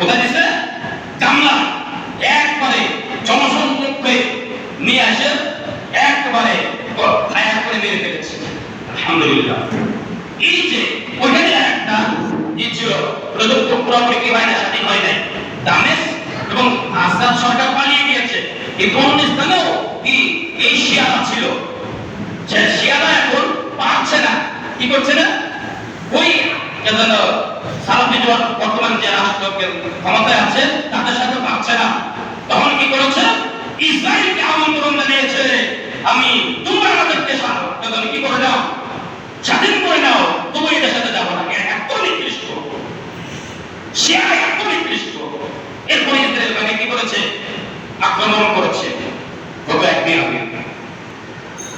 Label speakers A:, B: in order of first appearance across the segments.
A: কোথায় দিছে কামলা একবারে জনসম্মুখে নিয়ে আসে একবারে ফায়ার করে মেরে ফেলেছে। আলহামদুলিল্লাহ। এই যে ওইখানে একটা ই ছিল প্রযুক্ত পুরোপুরি কি হয় না হয় নাই। দামেশ এবং আসাদ সরকার পালিয়ে গিয়েছে। কিন্তু অন্য স্থানেও কি এই শিয়ারা ছিল? শিয়ারা এখন পারছে না। কি করছে না? ওই যেন জোয়ার বর্তমান যে রাষ্ট্র ক্ষমতায় আছে, তাদের সাথে পারছে না। তখন কি করেছে? ইসরায়েলকে আমন্ত্রণ জানিয়েছে, আমি তোমরা আমাদেরকে কি করে স্বাধীন করে নাও। তবু এটার সাথে যাব না। এত নিকৃষ্ট। শিয়ারা এত নিকৃষ্ট। ইসরায়েল বাহিনী কি করেছে? আক্রমণ করেছে। গত একদিন আগে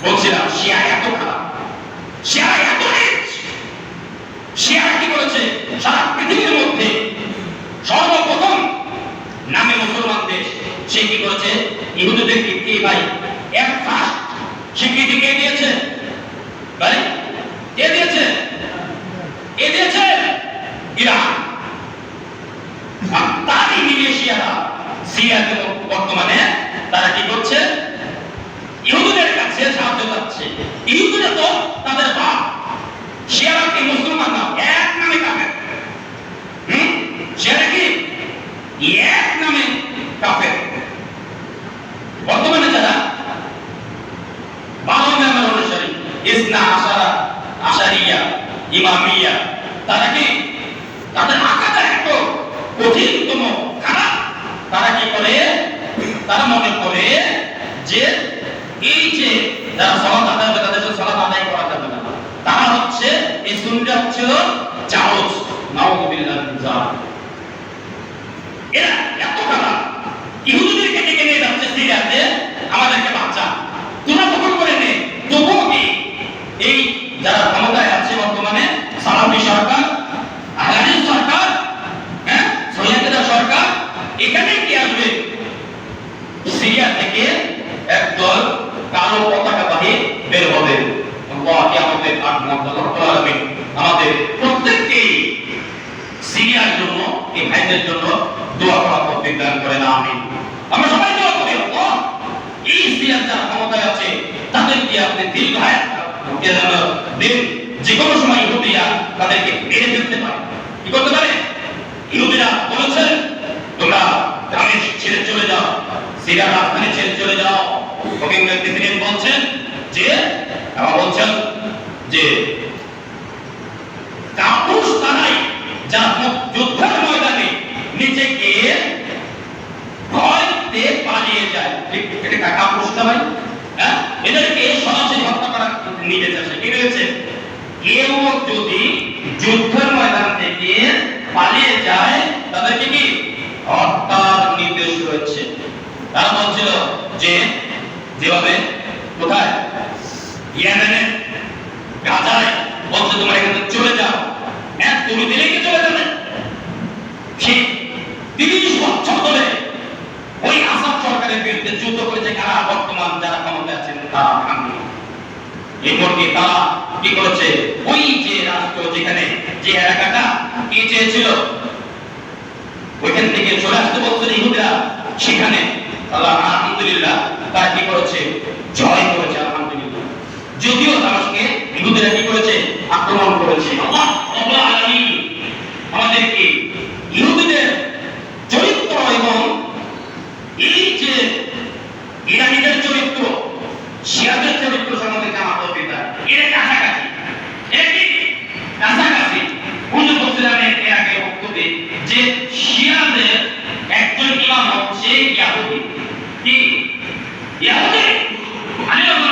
A: বলছিলাম শিয়া এত খারাপ। শিয়া এত শিয়ারা কি করেছে? সারা পৃথিবীর মধ্যে সর্বপ্রথম নামে মুসলমান দেশ সে কি করেছে? ইহুদিদের কি ভাই এক ফার্স্ট স্বীকৃতি কে দিয়েছে? ভাই সুন্নিটা ছেড়ে চলে যাও। বলছেন যে বলছেন যে যারা যুদ্ধের ময়দানে গিয়ে ভয়তে পালিয়ে যায়। এটা হ্যাঁ? এদেরকে সরাসরি হত্যা করা নিয়ে যাচ্ছে কি রয়েছে? কেউ যদি যুদ্ধের ময়দান থেকে পালিয়ে যায়, তাদেরকে কি? হত্যার নির্দেশ রয়েছে। তারা বলছিল যে, যেভাবে কোথায়? ইয়েমেনে, গাজায় বলছে, তোমরা এখান চলে যাও। হ্যাঁ তুমি দিলে কি চলে যাবে। ঠিক তিরিশ বছর ধরে ওই আসাদ সরকারের বিরুদ্ধে যুদ্ধ করেছে। কারা? বর্তমান যারা ক্ষমতায় আছেন, তারা ভাঙি এরপরকে তারা কি করেছে? ওই যে রাষ্ট্র যেখানে, যে এলাকাটা কি চেয়েছিল? ওইখান থেকে চলে আসতে বলছিল ইহুদিরা। সেখানে আল্লাহ আলহামদুলিল্লাহ তারা কি করেছে? জয় করেছে, আলহামদুলিল্লাহ। যদিও তারাকে ইহুদিরা কি করেছে? আক্রমণ করেছে। আল্লাহ আমাদেরকে ইহুদিদের চরিত্র এবং এই যে ইরানিদের চরিত্র, শিয়াদের চরিত্র সম্বন্ধে জানা দরকার এটা কাছাকাছি। এটা কাছাকাছি। বুঝতে বলছিলাম এর আগে বক্তব্যে যে শিয়াদের একজন ইমাম হচ্ছে ইয়াহুদি। কি ইয়াহুদি আমি যখন দেশে গিয়েছিলাম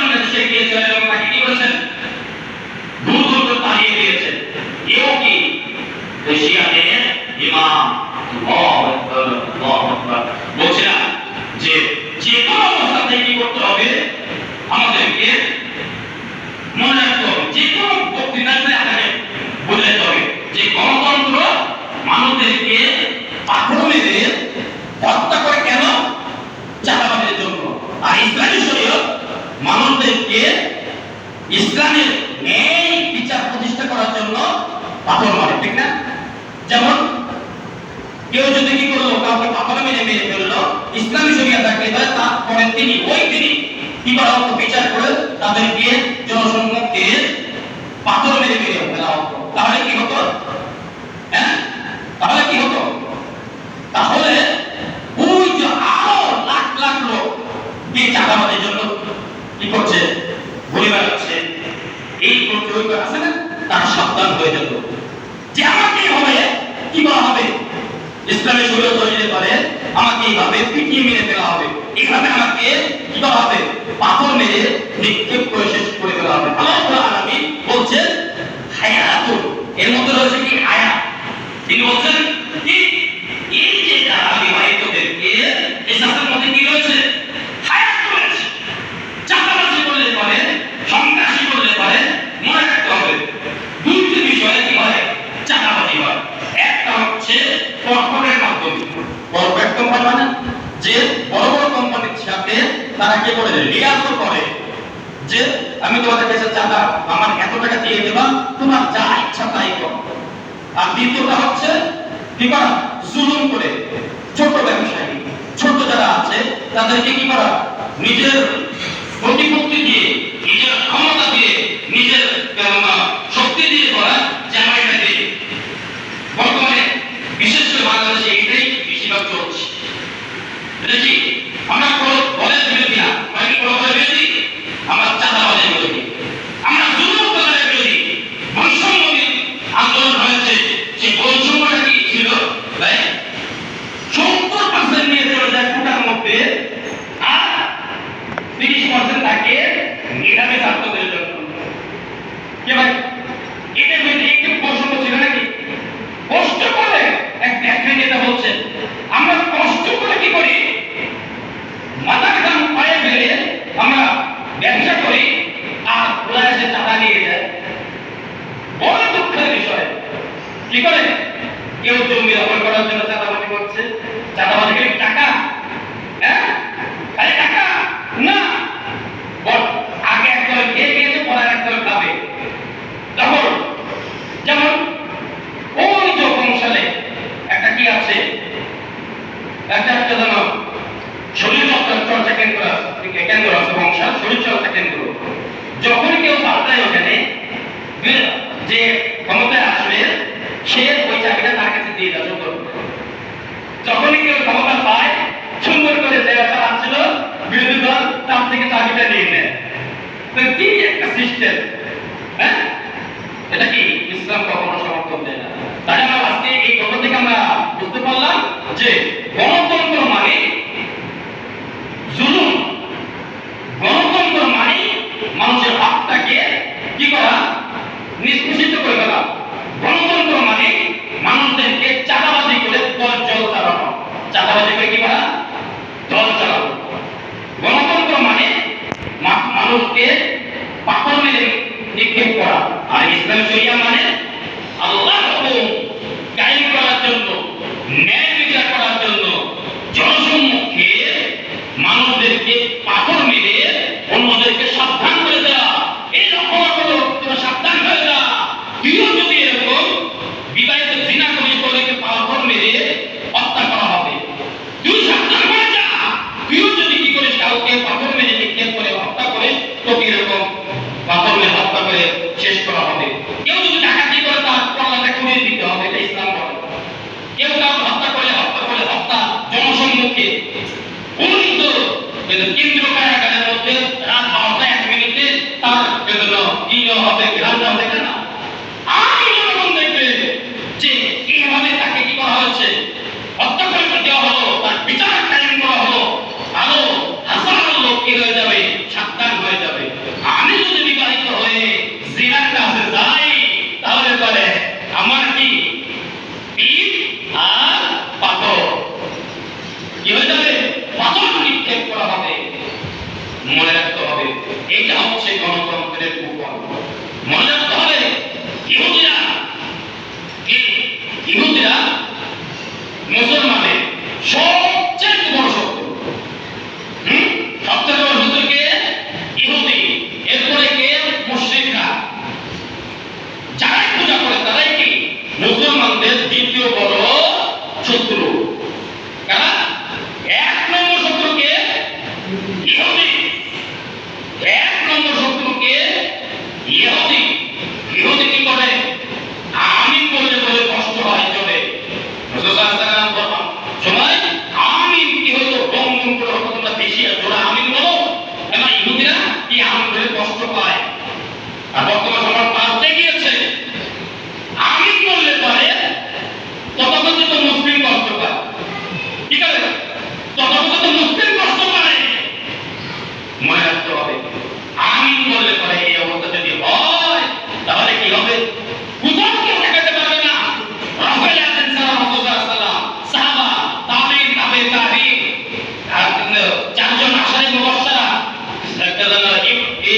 A: কেউ যদি কি করল, কাউকে পাপড়া মেনে মেনে ফেলল, ইসলামী শরিয়া থাকলে তাহলে তারপরের তিনি, ওই তিনি। কি করা হতো বিচার করে তাদেরকে জনসম্মুখে পাথর মেরে মেরে ফেলা হতো? তাহলে কি হতো? হ্যাঁ? তাহলে কি হতো? তাহলে ওই যে আরও লাখ লাখ লোক এই চাঁদাবাদের জন্য কি করছে? ঘুরে বেড়াচ্ছে। এই আছে না? তার সাবধান হয়ে যেত যে আমাকে হবে, কি করা হবে? ইসলামের শরীয়ত তৈরি পারে, আমাকে এইভাবে পিটিয়ে মেরে ফেলা হবে। এইভাবে আমাকে কি করা হবে? পাথর মেরে নিক্ষেপ করে শেষ করে ফেলা হবে। আল্লাহ আলামিন বলছেন, হায়াতুন। এর মধ্যে রয়েছে কি? হায়াত তিনি বলছেন কি এই যে যারা বিবাহিতদেরকে এই শাস্ত্রের মধ্যে কি রয়েছে হায়াত রয়েছে চাপাবাজি করলে পরে সন্ত্রাসী করলে পরে মনে রাখতে হবে দুইটি বিষয়ে কি হয় চাঁদাবাজি হয় একটা হচ্ছে কর্পোরেট মাধ্যমে কর্পোরেট কোম্পানি মানে যে বড় বড় কোম্পানির সাথে তারা কি করে লিয়াজও করে যে আমি তোমাদের কাছে চাঁদা আমার এত টাকা দিয়ে দেবা তোমার যা ইচ্ছা তাই করো আর দ্বিতীয়টা হচ্ছে কি করা জুলুম করে ছোট ব্যবসায়ী ছোট যারা আছে তাদেরকে কি করা নিজের প্রতিপত্তি দিয়ে নিজের ক্ষমতা দিয়ে নিজের কেননা শক্তি দিয়ে করা জামাইটা দিয়ে বর্তমানে বিশেষ করে বাংলাদেশে এটাই বেশিরভাগ চলছে এটা কি আমরা কোনো বলের বিরোধী না আমরা কি কোনো বলের বিরোধী আমরা চাঁদাবাজের বিরোধী আমরা জুলুম করার বিরোধী বৈষম্য আন্দোলন হয়েছে সেই বৈষম্যটা কি ছিল ভাই সত্তর পার্সেন্ট নিয়ে চলে যায় কোটার মধ্যে আর তিরিশ পার্সেন্ট থাকে নিরামিষ আত্মদের জন্য কে ভাই এটার মধ্যে একটু বৈষম্য ছিল নাকি কষ্ট করে এক ব্যাখ্যা যেটা বলছে আমরা কষ্ট করে কি করি মাথার দাম পায়ে ফেলে আমরা ব্যবসা করি আর ওরা এসে চাঁদা নিয়ে যায় বড় দুঃখের বিষয় কি করে? কেউ জমি দখল করার জন্য চাঁদাবাজি করছে। চাঁদাবাজি টাকা? হ্যাঁ? আরে টাকা? না। আগে একদল খেয়ে গিয়েছে পরে একদল খাবে। তখন যেমন, ওই যে কৌশলে একটা কি আছে? একটা একটা যেন শরীর চর্চা কেন্দ্র আছে। কেন্দ্র আছে, বংশাল। শরীর চর্চা কেন্দ্র। যখন কেউ পাল্টায় ওখানে যে ক্ষমতায় সে ওই চাকরিটা তার কাছে দিয়ে দেওয়া সুন্দর যখনই কেউ ক্ষমতা পায়, সুন্দর করে দেওয়া চালাচ্ছিল বিরোধী দল তার থেকে চাকরিটা নিয়ে নেয়। কি একটা সিস্টেম হ্যাঁ? এটা কি? ইসলাম কখনো সমর্থন দেয় না। তাই আমরা আজকে এই কথা থেকে আমরা বুঝতে পারলাম যে ಈ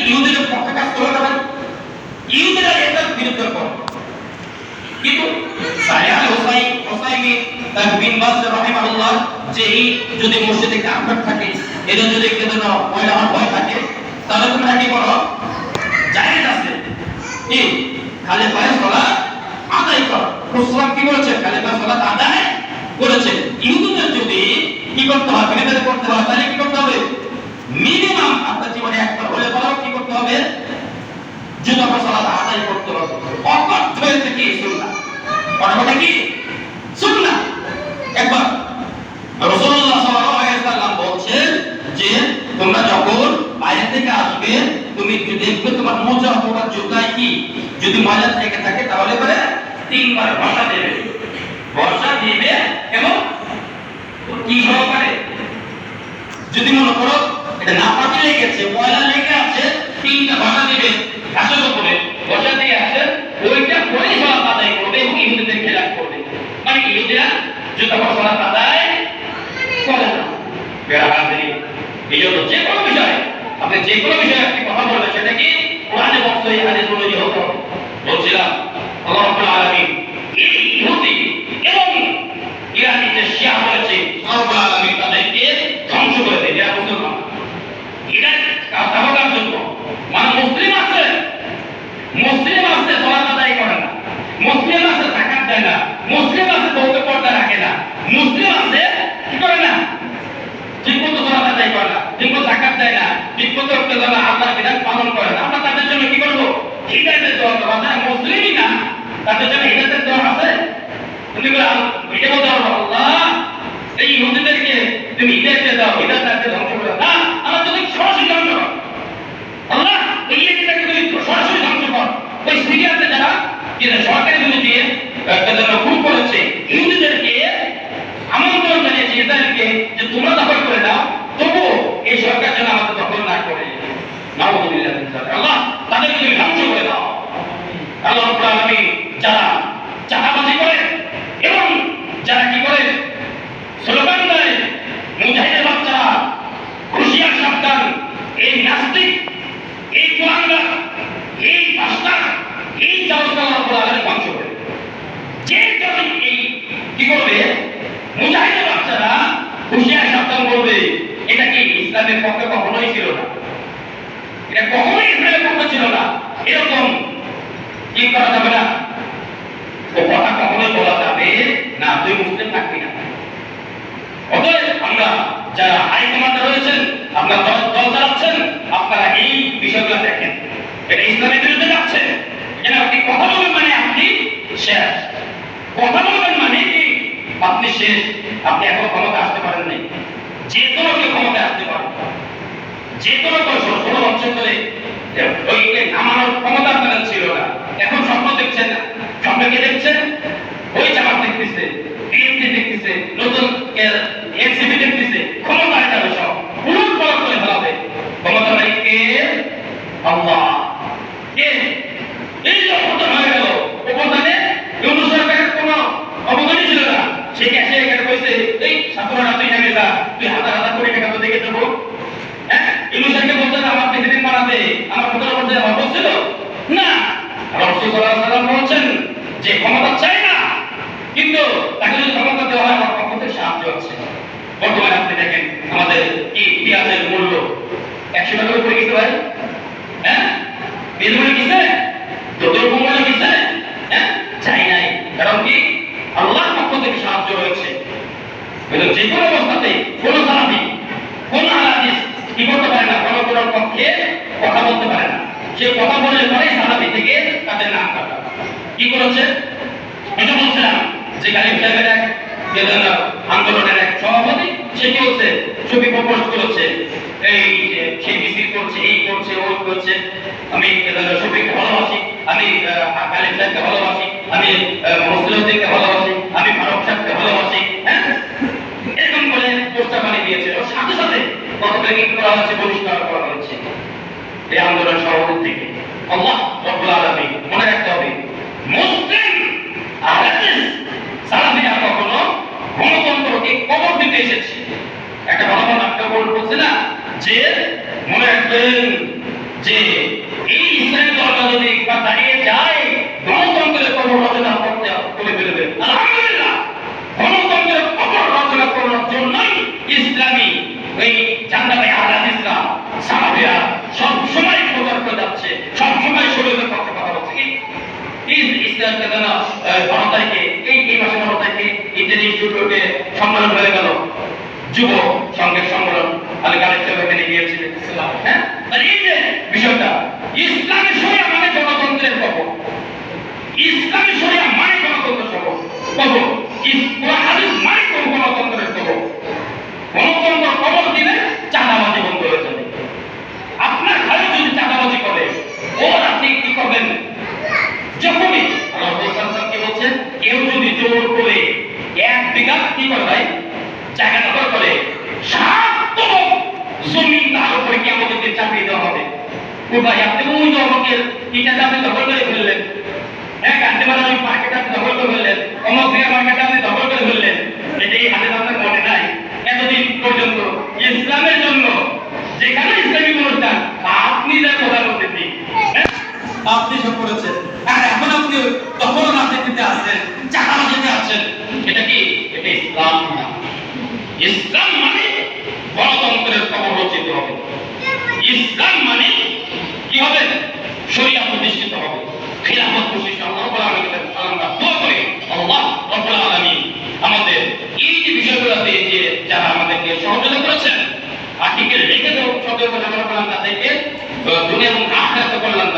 A: ইহুদিরা যে যদি মসজিদে কাফের থাকে, এদের যদি ময়লা ভয় থাকে, তাহলে তোমরা কি করো? জায়েজ আছে। কি? খালি পায়ে সলা আদায় করো। কি বলেছে? খালি পায়ে সলা আদায় করেছে। ইহুদিদের যদি কি করতে হয় মেয়েদের করতে হয় তাহলে কি করতে হবে? মিনিমাম আপনার জীবনে একবার হলে পরেও কি করতে হবে? জুতা সালাত আদায় করতে হবে। অকথ্য হয়েছে কি? সুন্নাহ। কথাটা কি? সুন্নাহ। একবার বলছেন যে, তোমরা যখন বাইরে থেকে আসবে, তুমি দেখবে তোমার মোজা জুতায় কি? যদি ময়লা থেকে থাকে, তাহলে পরে তিনবার ঘষা দেবে। ঘষা দিবে এবং কি মনে করো, এটা না ময়লা লেগে আছে, তিনটা দিবে বসা দিয়ে আছে, ওইটা করবে এবং ইহুদিদের খেলাপ করবে। মানে ইহুদিরা করে না। এই জন্য যে কোনো বিষয়, আপনি যে কোনো বিষয়ে কথা বলবেন, সেটা কি কোরআনে বলছিলাম, আল্লাহ আলামিন এই ইহুদি এবং ইরানি যে শিয়া রয়েছে আল্লাহ আলামিন তাদেরকে ধ্বংস করে দেয় এরা মুসলমান এরা কাফার জন্য মানে মুসলিম আছে মুসলিম আছে সলাত আদায় করে না মুসলিম আছে যাকাত দেয় না মুসলিম আছে বউকে পর্দা রাখে না মুসলিম আছে কি করে না ঠিক মতো সলাত আদায় করে না ঠিক মতো যাকাত দেয় না ঠিক ঠিকমতো যারা আল্লাহর বিধান পালন করে না। আমরা তাদের জন্য কি করব? হিদায়তের দোয়া মুসলিমই না, তাদের জন্য হিদায়তের দোয়া আছে। তুমি এটা আল্লাহ, এই তুমি হিদায়তে দাও, হিদায়তে ধ্বংস করে না, আমার যদি সরাসরি ধ্বংস করো, আল্লাহ এই তুমি সরাসরি ধ্বংস ওই সিরিয়াতে যারা যেটা সরকারি দিয়ে একটা যারা খুন করেছে, ইহুদিদেরকে আমন্ত্রণ জানিয়েছে, ইসরায়েলকে, যে তোমরা তবু এই সরকার যেন আমাদের দখল না করে। নাউজুবিল্লাহ আল্লাহ, তাদেরকে ধ্বংস করে দাও। আল্লাহ আলামিন, যারা চাঁদাবাজি করে এবং যারা কি করে স্লোগান দেয় মুজাহিদের বাচ্চারা হুঁশিয়ার সাবধান এই নাস্তিক এই কুলাঙ্গার এই পাস্তার এই চাউসটা আল্লাহ রাব্বুল আলামিন ধ্বংস করে যে যদি এই কি করবে মুজাহিদের বাচ্চারা হুঁশিয়ার সাবধান করবে এটা কি ইসলামের পক্ষে কখনোই ছিল না এটা কখনোই ইসলামের পক্ষে ছিল না এরকম কি করা যাবে না ও কথা কখনোই বলা যাবে না তুই মুসলিম থাকবি না অতএব আমরা যারা হাই কমান্ডে রয়েছেন আপনারা দল দল চালাচ্ছেন আপনারা এই বিষয়গুলো দেখেন এটা ইসলামের বিরুদ্ধে যাচ্ছে এখানে আপনি কথা বলবেন মানে আপনি শেষ। কথা বলবেন মানে কি? আপনি শেষ। আপনি এখন ক্ষমতা আসতে পারেন নাই। যে কোনো কেউ ক্ষমতা আসতে পারে। যে কোনো কৌশল ষোলো বছর ওইকে নামানোর ক্ষমতা আপনাদের ছিল না। এখন স্বপ্ন দেখছেন না। স্বপ্ন কে দেখছেন? ওই জামাত দেখতেছে, বিএনপি দেখতেছে, নতুন এনসিপি দেখতেছে। ক্ষমতা যাবে সব। পুরুষ বলা করে ফেলাবে। ক্ষমতা নাই কে? আল্লাহ কে এই যে অবদান হয়ে গেল অবদানে ইউনুস সরকারের কোনো অবদানই ছিল না সে ক্যাশে এখানে কইছে এই ছাত্ররা তুই নেমে যা তুই হাজার হাজার কোটি টাকা তো দেখে দেবো হ্যাঁ ইউনুসকে বলছেন আমার প্রেসিডেন্ট বানাতে আমার প্রধান বলছে আমার বলছিল না বলছেন যে ক্ষমতা চাই না, কিন্তু তাকে যদি ক্ষমতা দেওয়া হয়, আমার পক্ষ থেকে সাহায্য আছে। বর্তমানে আপনি দেখেন আমাদের কি পেঁয়াজের মূল্য? একশো টাকার উপরে গেছে ভাই। হ্যাঁ? পেঁয়াজ মূল্য গেছে? দ্রব্য মূল্য গেছে? হ্যাঁ? চাই নাই। কারণ কি? আল্লাহর পক্ষ থেকে সাহায্য রয়েছে। কিন্তু যে কোনো অবস্থাতে কোনো সালাফি কোন হাদিস কি করতে পারে না? কোন কোন পক্ষে কথা বলতে পারে না। সে কথা বললে পরে সালাফি থেকে তাদের নাম কাটা কি এটা বলছিলাম যে গালিব সাহেবের এক আন্দোলনের এক সভাপতি, সে কি হচ্ছে ছবি প্রপোজ করেছে। এই সে করছে, এই করছে, ওই করছে। আমি শফিককে ভালোবাসি, আমি গালিব সাহেবকে ভালোবাসি, আমি মুসলিমদেরকে ভালোবাসি, আমি ফারুক সাহেবকে ভালোবাসি হ্যাঁ? এরকম করে পোস্টার বানিয়ে দিয়েছে। ওর সাথে সাথে কতগুলো কি করা হচ্ছে, বহিষ্কার করা হচ্ছে। এই আন্দোলন সভাপতি থেকে। আল্লাহ রব্বুল আলামিন মনে রাখতে হবে মুসলিম আহলাদিস সালাফিরা কখনো গণতন্ত্রকে কবর দিতে এসেছে। একটা গণতন্ত্র একটা বল বলছে না, যে মনে রাখবেন যে এই ইসলামী দলটা যদি একবার দাঁড়িয়ে যায়, গণতন্ত্রের কবর রচনা করতে করে ফেলবে। আলহামদুলিল্লাহ, গণতন্ত্রের কবর রচনা করার জন্যই ইসলামী এই জান্নাতে আলাদ ইসলাম সাহাবিরা সব সময় প্রচার করে যাচ্ছে সব সময় শরীরের পক্ষে কথা বলছে। কি এই ইসলাম কেন বারো তারিখে এই এই মাসে ইত্যাদি ইনস্টিটিউটে সম্মেলন হয়ে গেল। যুব সংঘের সংগ্রাম আমি সাহেব এখানে গিয়েছিলেন হ্যাঁ? এই যে বিষয়টা ইসলামের সঙ্গে আমাদের গণতন্ত্রের কবর ইসলামী শরিয়া মানে গণতন্ত্র কবর কবর কোরআন হাদিস মানে কোন গণতন্ত্রের কবর গণতন্ত্র কবর দিলে চাঁদাবাজি বন্ধ হয়ে যাবে আপনার ঘরে যদি চাঁদাবাজি করে ওর আপনি কি করবেন যখনই আল্লাহ সাল্লাল্লাহু কি বলছেন কেউ যদি জোর করে এক বিঘা কি করে ভাই জায়গা দখল করে সাত জমিন তার উপরে কি আমাদের চাকরি দেওয়া হবে ও ভাই আপনি ওই যে আমাকে আপনি দখল করে ফেললেন। হ্যাঁ মার্কেট আপনি দখল করে ফেললেন। অমর সিংহ মার্কেট আপনি দখল করে ফেললেন। এটাই হাতে আপনার মনে নাই। এতদিন পর্যন্ত ইসলামের জন্য যেখানে ইসলামী অনুষ্ঠান আপনি যা প্রধানমন্ত্রী। আপনি সব করেছেন। আর এখন আপনি তখন রাজনীতিতে আসছেন চাঁদাবাজিতে আসছেন এটা কি? এটা ইসলাম না। ইসলাম মানে গণতন্ত্রের কবর রচিত হবে ইসলাম মানে হবে? শরিয়া প্রতিষ্ঠিত হবে। খিলাফত প্রতিষ্ঠিত আল্লাহ আমরা আমাদের এই যে বিষয়গুলোতে যে যারা আমাদেরকে সহযোগিতা করেছেন আর্টিকেল রেখে দেবো সদয় কথা করলাম তাদেরকে দুনিয়া এবং আখরাতে কল্যাণ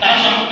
A: তার সম্পর্কে